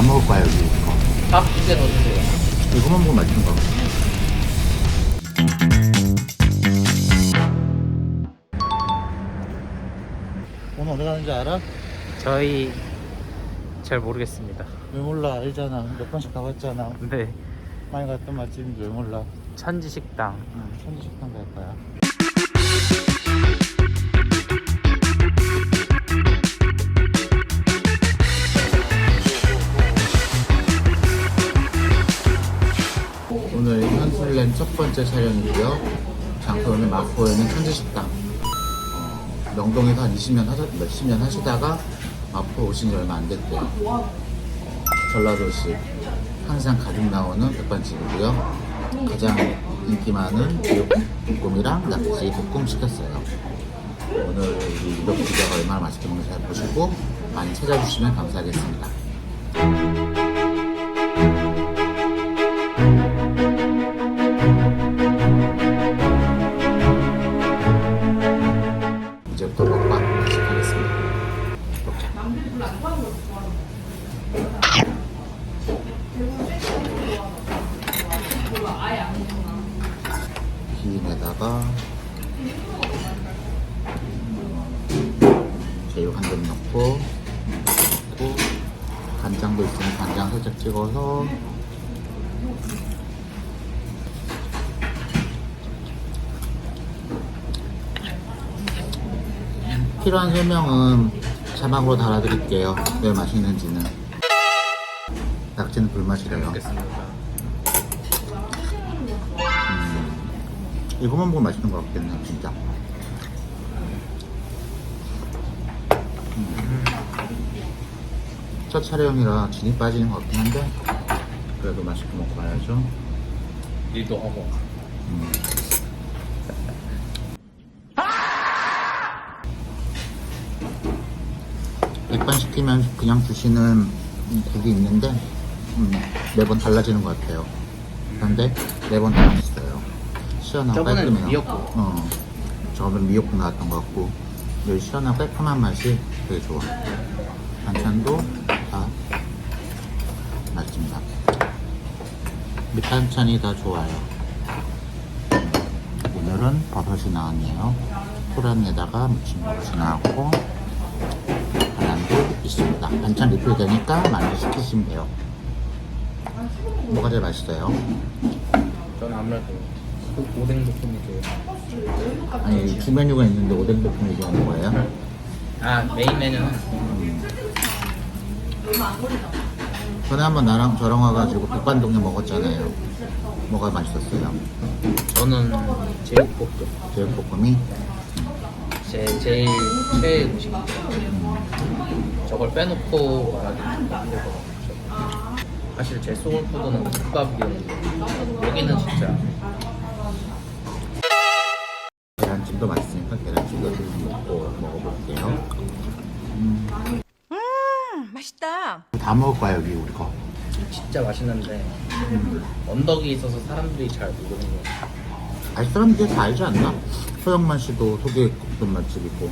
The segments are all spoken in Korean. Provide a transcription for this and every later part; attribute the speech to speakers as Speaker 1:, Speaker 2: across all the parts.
Speaker 1: 다 먹을 거야 여기 이거.
Speaker 2: 밥두개 넣어주세요.
Speaker 1: 이거만 먹으면 맛있는 거. 오늘 어디 가는지 알아?
Speaker 2: 저희 잘 모르겠습니다.
Speaker 1: 왜 몰라 알잖아 몇 번씩 가봤잖아
Speaker 2: 근데
Speaker 1: 많이 갔던 맛집인데 왜 몰라
Speaker 2: 천지식당
Speaker 1: 응, 천지식당 갈 거야 현술랜 첫 번째 촬영이고요 장소는 마포에 있는 천지식당 어, 명동에서 한 20년 하셨, 몇십 년 하시다가 마포 오신 지 얼마 안 됐대요 어, 전라도식 항상 가득 나오는 백반집이고요 가장 인기 많은 제육볶음이랑 낙지 볶음 시켰어요. 오늘 유덕 기자가 얼마나 맛있게 먹는지 잘 보시고 많이 찾아주시면 감사하겠습니다. 김에다가 제육 한 점 넣고 넣고 간장도 있으면 간장 살짝 찍어서. 필요한 설명은 자막으로 달아드릴게요. 왜 맛있는지는. 낙지는 불맛이래요 이거만 먹으면 맛있는 것 같겠네 진짜 음. 첫 촬영이라 진이 빠지는 것 같긴 한데 그래도 맛있게 먹고 가야죠
Speaker 2: 일도 하고.
Speaker 1: 음. 백반 시키면 그냥 주시는 국이 있는데 음, 매번 달라지는 것 같아요 그런데 매번 다 맛있어요 시원하고 깔끔해요.
Speaker 2: 미역국.
Speaker 1: 어, 저번에 미역국 나왔던 것 같고 여기 시원하고 깔끔한 맛이 되게 좋아. 반찬도 다 맛집니다. 밑반찬이 다 좋아요. 오늘은 버섯이 나왔네요. 토란에다가 무침 버섯이 나왔고 계란도 있습니다. 반찬 리필 되니까 많이 시키시면 돼요. 뭐가 제일 맛있어요?
Speaker 2: 저는 아무래도 그 오 뎅 볶음이 좋아요.
Speaker 1: 아니 주 메뉴가 있는데 오뎅 볶음 얘기하는 거예요?
Speaker 2: 아 메인 메뉴는
Speaker 1: 전에 한번 나랑 저랑 와가지고 백반동에 먹었잖아요 뭐가 맛있었어요?
Speaker 2: 저는 제육볶음.
Speaker 1: 제육볶음이
Speaker 2: 제 제일 최애 음식. 저걸 빼놓고 말하기 좀 힘들 것 같아요. 사실 제 소울푸드는 국밥이었는데 여기는 진짜
Speaker 1: 계란찜도 맛있으니까 계란찜도 좀 먹고 먹어볼게요 음,
Speaker 3: 맛있다.
Speaker 1: 다 먹을 거야 여기 우리 거
Speaker 2: 진짜 맛있는데 언덕이 있어서 사람들이 잘 모르는 거.
Speaker 1: 알 사람들이 다 알지 않나? 소영만 씨도 소개했던 맛집이고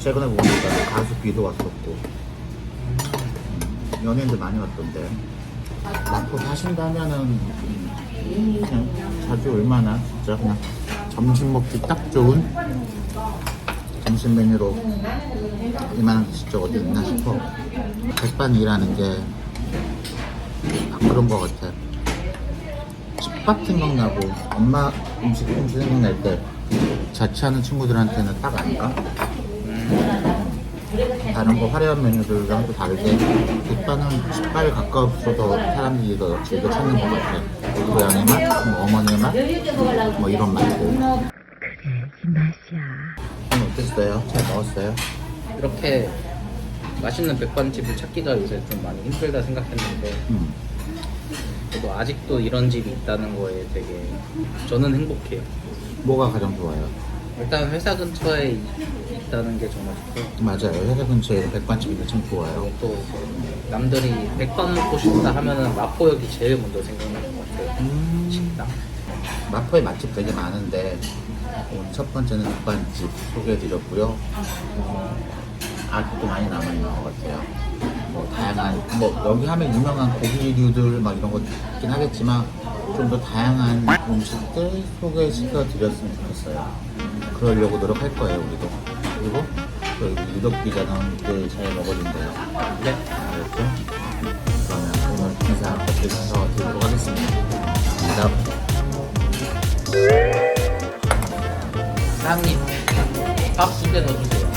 Speaker 1: 최근에 보니까 가수 비도 왔었고 음, 연예인들 많이 왔던데 마포 사신다면은 음, 그냥 자주 얼마나 진짜 그냥 점심 먹기 딱 좋은 점심 메뉴로 이만한 게 진짜 어디 있나 싶어. 백반이라는 게 아, 그런 거 같아. 집밥 생각나고 엄마 음식 음식 생각날 때 자취하는 친구들한테는 딱 아닌가? 다른 거 화려한 메뉴들이랑 또 다르게 백반은 집밥에 가까워서 사람들이 더 즐겨 찾는 것 같아 고향의 맛, 뭐 어머니의 맛, 뭐 이런 맛들
Speaker 3: 그래, 이 맛이야.
Speaker 1: 오늘 어땠어요? 잘 먹었어요?
Speaker 2: 이렇게 맛있는 백반집을 찾기가 요새 좀 많이 힘들다 생각했는데
Speaker 1: 음.
Speaker 2: 그래도 아직도 이런 집이 있다는 거에 되게 저는 행복해요.
Speaker 1: 뭐가 가장 좋아요?
Speaker 2: 일단 회사 근처에 있다는 게 정말 좋고
Speaker 1: 맞아요 회사 근처에 백반집이 참 좋아요
Speaker 2: 또 남들이 백반 먹고 싶다 하면은 마포역이 제일 먼저 생각날 것 같아요.
Speaker 1: 음.
Speaker 2: 식당.
Speaker 1: 마포에 맛집 되게 많은데 오늘 첫 번째는 백반집 소개해드렸고요 어, 아직도 많이 남아있는 것 같아요 뭐 다양한 뭐 여기 하면 유명한 고기류들 막 이런 거 있긴 하겠지만 좀 더 다양한 음식들 소개시켜 드렸으면 좋겠어요. 그러려고 노력할 거예요 우리도. 그리고 저희 유독 기자는 늘잘 먹어준대요.
Speaker 2: 네.
Speaker 1: 알았죠? 그러면 오늘 인사 여기서 드리도록 하겠습니다. 감사합니다.
Speaker 2: 사장님 밥 두 개 더 주세요.